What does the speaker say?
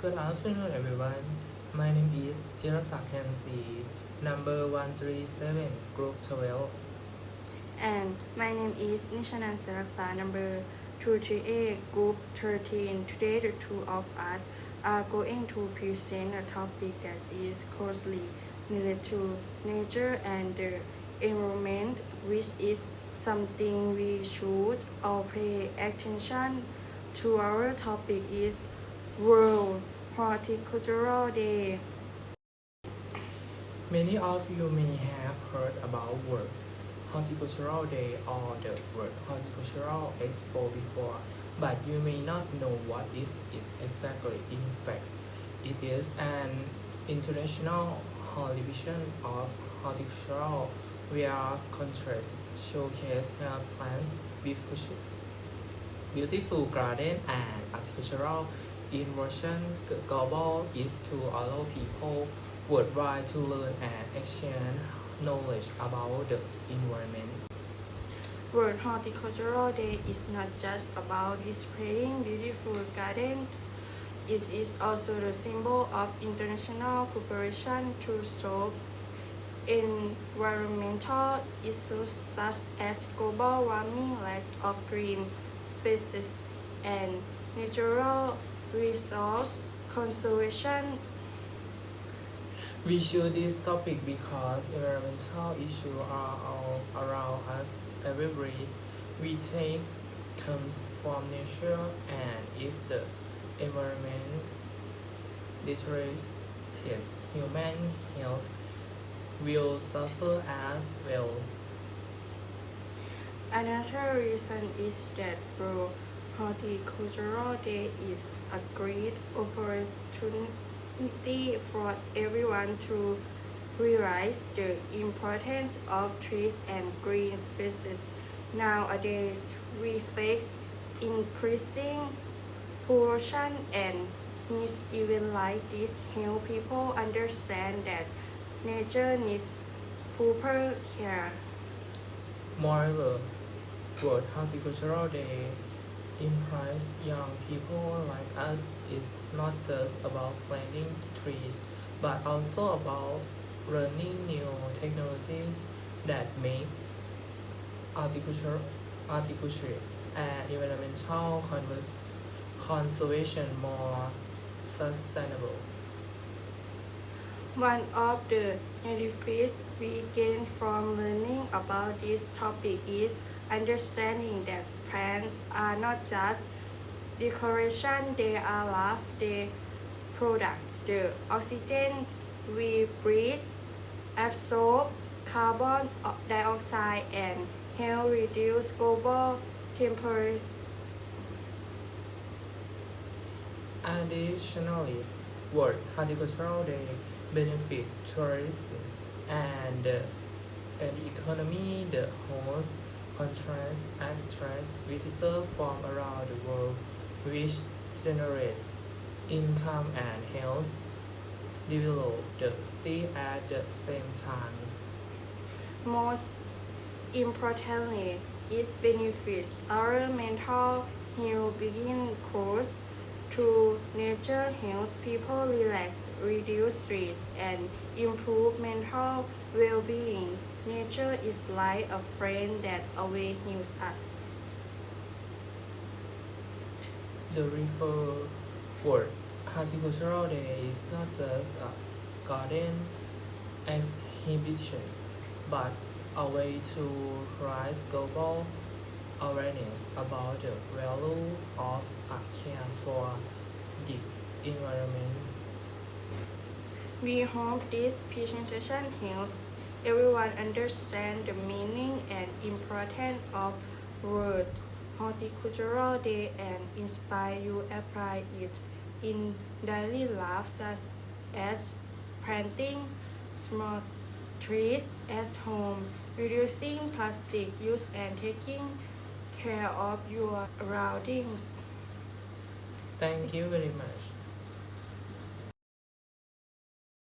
Good afternoon, everyone. My name is Thirasak Hamsi, number 137, group 12. And my name is Nishanan Saraksa, number 238, group 13. Today, the two of us are going to present a topic that is closely related to nature and the environment, which is something we should all pay attention to. Our topic is World Horticultural Day. Many of you may have heard about World Horticultural Day or the World Horticultural Expo before, but you may not know what it is exactly. In fact, it is an international exhibition of horticulture where countries showcase their plants, beautiful garden and architectural The goal is to allow people worldwide to learn and exchange knowledge about the environment. World Horticultural Day is not just about displaying beautiful gardens. It is also the symbol of international cooperation to solve environmental issues such as global warming, lack of green spaces, and natural resource conservation. We choose this topic because environmental issues are all around us everywhere. We take comes from nature and if the environment deteriorates, human health will suffer as well. Another reason is that World Horticultural Day is a great opportunity for everyone to realize the importance of trees and green spaces. Nowadays, we face increasing pollution and heat even like this help people understand that nature needs proper care. Moreover, World Horticultural Day implies young people like us is not just about planting trees, but also about learning new technologies that make agriculture, horticulture and environmental conservation more sustainable. One of the benefits we gain from learning about this topic is understanding that plants are not just decoration, they are life, they product the oxygen we breathe, absorb carbon dioxide, and help reduce global temperature. Additionally, World Horticultural Day benefit tourism and uh, an economy the hosts countries and attracts visitors from around the world, which generates income and helps develop the state at the same time. Most importantly, it benefits our mental health being close to nature helps people relax, reduce stress, and improve mental well-being. Nature is like a friend that always heals us. The River World Horticultural Day is not just a garden exhibition, but a way to raise global awareness about the value of a care for the environment. We hope this presentation helps everyone understand the meaning and importance of World Horticultural Day and inspire you apply it in daily life such as planting small trees at home, reducing plastic use and taking care of your surroundings. Thank you very much.